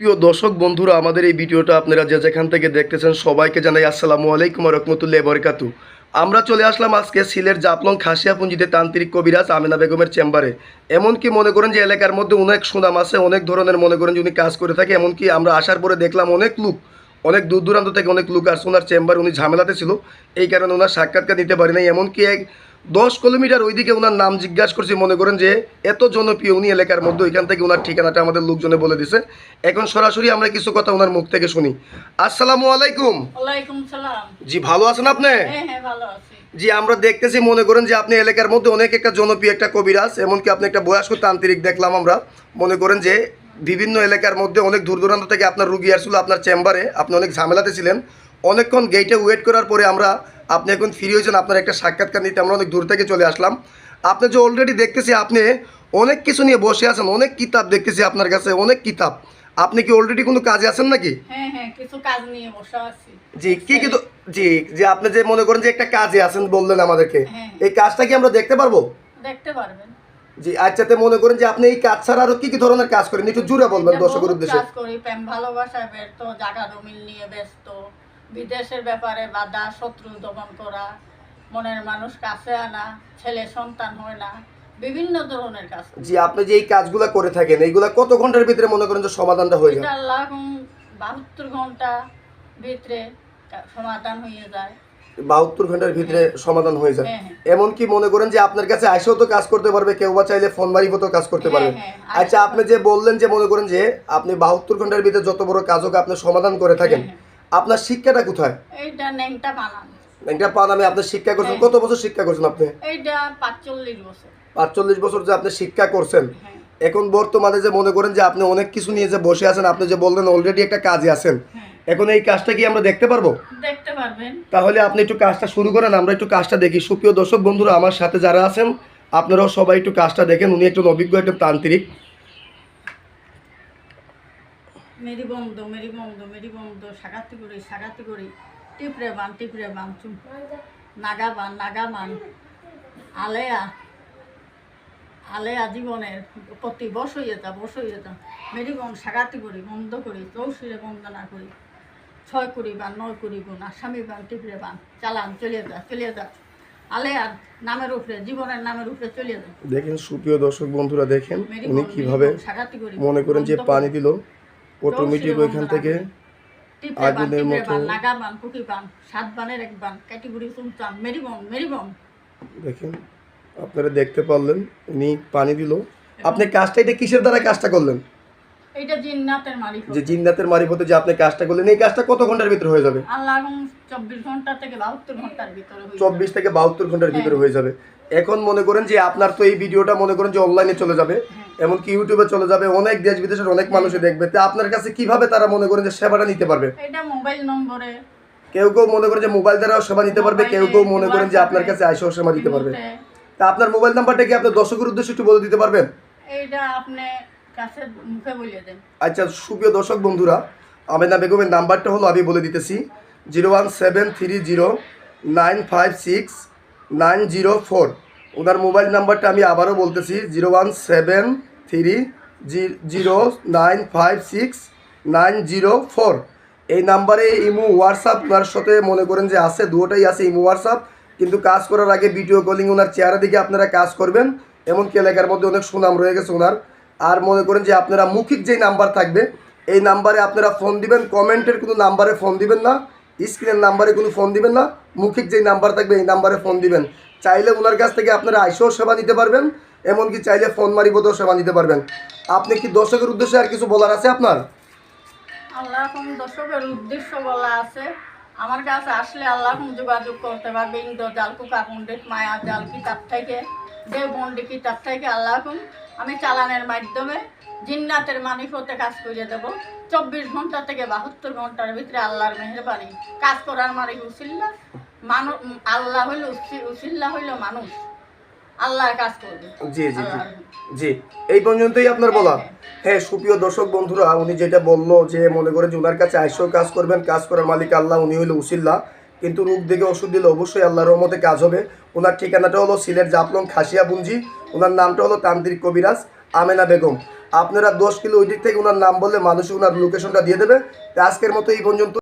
প্রিয় দর্শক, বন্ধুরা, আমাদের এই ভিডিওটা আপনারা যে যেখান থেকে দেখতেছেন, সবাইকে জানাই আসসালামু আলাইকুম রহমতুল্লাহ বরকাতু। আমরা চলে আসলাম আজকে সিলেট জাপলং খাসিয়াপুঞ্জিতে তান্ত্রিক কবিরাজ আমেনা বেগমের চেম্বারে। এমনকি মনে করেন যে এলাকার মধ্যে অনেক সুনাম আছে, অনেক ধরনের মনে করেন যে উনি কাজ করে থাকে, এমনকি আমরা আসার পরে দেখলাম অনেক লোক, অনেক দূর দূরান্ত থেকে অনেক লোক আসছে, ওনার চেম্বার উনি ঝামেলাতে ছিল, এই কারণে ওনার সাক্ষাৎকার নিতে পারি নাই। এমনকি এক দশ কিলোমিটার ওইদিকে ওনার নাম জিজ্ঞাসা করছি মনে করেন যে এত জনপ্রিয় উনি এলাকার মধ্যে ওইখান থেকে ওনার ঠিকানাটা আমাদের লোকজনে বলে দিছে। এখন সরাসরি আমরা কিছু কথা ওনার মুখ থেকে শুনি। আসসালামু আলাইকুম। জি ভালো আছেন আপনি? হ্যাঁ হ্যাঁ জি আমরা দেখতেছি মনে করেন যে আপনি এলাকার মধ্যে অনেক একটা জনপ্রিয় একটা কবিরাজ এমনকি আপনি একটা বয়স্ক তান্ত্রিক দেখলাম আমরা। মনে করেন যে বিভিন্ন এলাকার মধ্যে অনেক দূর দূরান্ত থেকে আপনার রুগী আসছিল আপনার চেম্বারে আপনি অনেক ঝামেলাতে ছিলেন। অনেকক্ষণ গেটে ওয়েট করার পরে আমরা আপনি এখন ফ্রি হয়েছেন আপনার একটা সাক্ষাৎকার নিতে আমরা অনেক দূর থেকে চলে আসলাম। আপনি যে অলরেডি দেখতেছি আপনি অনেক কিছু নিয়ে বসে আছেন অনেক কিতাব দেখতেছি আপনার কাছে অনেক কিতাব। আপনি কি অলরেডি কোনো কাজে আছেন নাকি? হ্যাঁ হ্যাঁ জি কি কি জি যে আপনি যে মনে করেন যে একটা কাজে আছেন বললেন আমাদেরকে হ্যাঁ। এই কাজটা কি আমরা দেখতে পারব? দেখতে পারবেন। জি আচ্ছাতে মনে করেন যে আপনি এই কাজ ছাড়া আরও কি কি ধরনের কাজ করেন? একটু জুড়ে বলবেন দর্শকের উদ্দেশ্যে। কাজ করি প্রেম ভালোবাসায় ব্যস্ত জায়গা জমিন নিয়ে ব্যস্ত। বিদেশের ব্যাপারে বাধা শত্রু দমন করা মনের মানুষ কাছে আনা ছেলে সন্তান হয় না বিভিন্ন ধরনের কাজ। জি আপনি যে এই কাজগুলো করে থাকেন এইগুলা কত ঘণ্টার ভিতরে মনে করেন যে সমাধানটা হয়ে যায়? আল্লাহ বাহাত্তর ঘণ্টা ভিতরে সমাধান হয়ে যায়। বাহাত্তর ঘণ্টার ভিতরে সমাধান হয়ে যায়। হ্যাঁ, হ্যাঁ। এমনকি মনে করেন যে আপনার কাছে আইসেও তো কাজ করতে পারবে কেউ বা চাইলে ফোন মারিফতও কাজ করতে হ্যাঁ, পারবে। হ্যাঁ, আচ্ছা আপনি যে বললেন যে মনে করেন যে আপনি বাহাত্তর ঘণ্টার ভিতরে যত বড় কাজ হোক আপনি সমাধান করে থাকেন। হ্যাঁ, আপনার শিক্ষাটা কোথায়? এইটা ন্যাংটা বানান একটা পান আমি আপনার শিক্ষা করছেন। হ্যাঁ। কত বছর শিক্ষা করছেন আপনি? এইটা পাঁচচল্লিশ বছর। পাঁচচল্লিশ বছর যে আপনি শিক্ষা করছেন। হ্যাঁ। এখন বর্তমানে যে মনে করেন যে আপনি অনেক কিছু নিয়ে যে বসে আছেন আপনি যে বললেন অলরেডি একটা কাজে আছেন। হ্যাঁ। এখন এই কাজটা কি আমরা দেখতে পারব? দেখতে পারবেন। তাহলে আপনি একটু কাজটা শুরু করেন আমরা একটু কাজটা দেখি। সুপ্রিয় দর্শক বন্ধুরা আমার সাথে যারা আছেন আপনারাও সবাই একটু কাজটা দেখেন। উনি একটু অভিজ্ঞ একটা তান্ত্রিক। মেরি বন্ধ মেরি বন্ধ মেরি বন্ধ সাগাতি করি সাগাতি করি টিপরে বান টিপরে বান চুম। নাগা বান নাগা বান আলেয়া আলেয়া জীবনের প্রতি বস হইয়ে যা বস হইয়ে যা মেরি বন সাগাতি করি বন্ধ করি চৌশিরে বন্দনা করি। ছয় করি বান নয় করি গুণ আসামি বান টিপরে বান চালান চলে যা চলে যা। আলেয়ার নামের উপরে জীবনের নামের উপরে চলে যা। দেখেন সুপ্রিয় দর্শক বন্ধুরা দেখেন উনি কীভাবে মনে করেন যে পানি দিল। অটোমেটিক ওইখান থেকে। আগুনের মতো বান কুকি বান সাত বানের এক বান ক্যাটেগরি দেখেন আপনারা দেখতে পারলেন উনি পানি দিল। আপনি কাজটা এটা কিসের দ্বারা কাজটা করলেন? এইটা জিন্নাতের মালিক যে জিন্নাতের মারিফতে যে আপনি কাজটা করলেন এই কাজটা কত ঘণ্টার ভিতরে হয়ে যাবে? আল্লাহ এখন চব্বিশ ঘণ্টা থেকে বাহাত্তর ঘণ্টার ভিতরে হয়ে চব্বিশ থেকে বাহাত্তর ঘণ্টার ভিতরে হয়ে। যাবে। এখন মনে করেন যে আপনার তো এই ভিডিওটা মনে করেন যে অনলাইনে চলে যাবে। এমনকি ইউটিউবে চলে যাবে অনেক দেশ বিদেশের অনেক মানুষে দেখবে। তা আপনার কাছে কীভাবে তারা মনে করেন যে সেবাটা নিতে পারবে? এটা মোবাইল নম্বরে। কেউ কেউ মনে করেন যে মোবাইল দ্বারাও সেবা নিতে পারবে কেউ কেউ মনে করেন যে আপনার কাছে আইসেও সেবা দিতে পারবে। তা আপনার মোবাইল নাম্বারটা কি আপনার দর্শকের উদ্দেশ্যে একটু বলে দিতে পারবেন? এইটা আপনি কাছে মুখে বলিয়ে দেন। আচ্ছা সুপ্রিয় দর্শক বন্ধুরা আমেনা বেগমের নাম্বারটা হলো আমি বলে দিতেছি zero one seven three zero nine five six nine zero four. ওনার মোবাইল নাম্বারটা আমি আবারও বলতেছি, zero one seven three zero nine five six nine zero four. এই নাম্বারে ইমো, হোয়াটসঅ্যাপ, ওনার সাথে মনে করেন যে আছে দুটোটাই আছে ইমো, হোয়াটসঅ্যাপ। কিন্তু কাজ করার আগে ভিডিও কলিং ওনার চেহারা দিকে আপনারা কাজ করবেন, এমনকি এলাকার মধ্যে অনেক সুনাম রয়ে গেছে ওনার। আর মনে করেন যে আপনারা মৌখিক যেই নাম্বার থাকবে, এই নাম্বারে আপনারা ফোন দিবেন, কমেন্টের কোনো নাম্বারে ফোন দিবেন না, স্ক্রিনের নাম্বারে কোনো ফোন দিবেন না, মৌখিক যেই নাম্বার থাকবে, এই নাম্বারে ফোন দিবেন। চাইলে ওনার কাছ থেকে আপনারা আইসেও সেবা নিতে পারবেন, এমনকি চাইলে ফোন মারি মারিবতেও সেবা নিতে পারবেন। আপনি কি দর্শকের উদ্দেশ্যে আর কিছু বলার আছে আপনার? আল্লাহ দর্শকের উদ্দেশ্য বলা আছে। আমার কাছে আসলে আল্লাহ যোগাযোগ করতে পারবে, ইন্দ্র জাল কুকা পণ্ডিত মায়া জাল কিতাব থেকে, দেব বন্ডি কিতাব থেকে আল্লাহ আমি চালানের মাধ্যমে জিন্নাতের মানিফতে কাজ করে দেব। চব্বিশ ঘণ্টা থেকে বাহাত্তর ঘণ্টার ভিতরে আল্লাহর মেহরবানি। কাজ করার মানে উসিল্লা। মানুষ আল্লাহ হইল উসিল্লা হইল মানুষ। আল্লাহর কাজ করবে। জি জি জি। জি এই পর্যন্তই আপনার বলা। হ্যাঁ সুপ্রিয় দর্শক বন্ধুরা উনি যেটা বলল যে মনে করে যে ওনার কাছে আইসেও কাজ করবেন কাজ করার মালিক আল্লাহ উনি হইল উসিল্লা কিন্তু রোগ দেখে ওষুধ দিলে অবশ্যই আল্লাহর রহমতে কাজ হবে। ওনার ঠিকানাটা হলো সিলেট জাপলং খাসিয়া বুঞ্জি ওনার নামটা হলো তান্ত্রিক কবিরাজ আমেনা বেগম। আপনারা দশ কিলো ওই দিক থেকে ওনার নাম বললে মানুষ ওনার লোকেশনটা দিয়ে দেবে। আজকের মতো এই পর্যন্ত।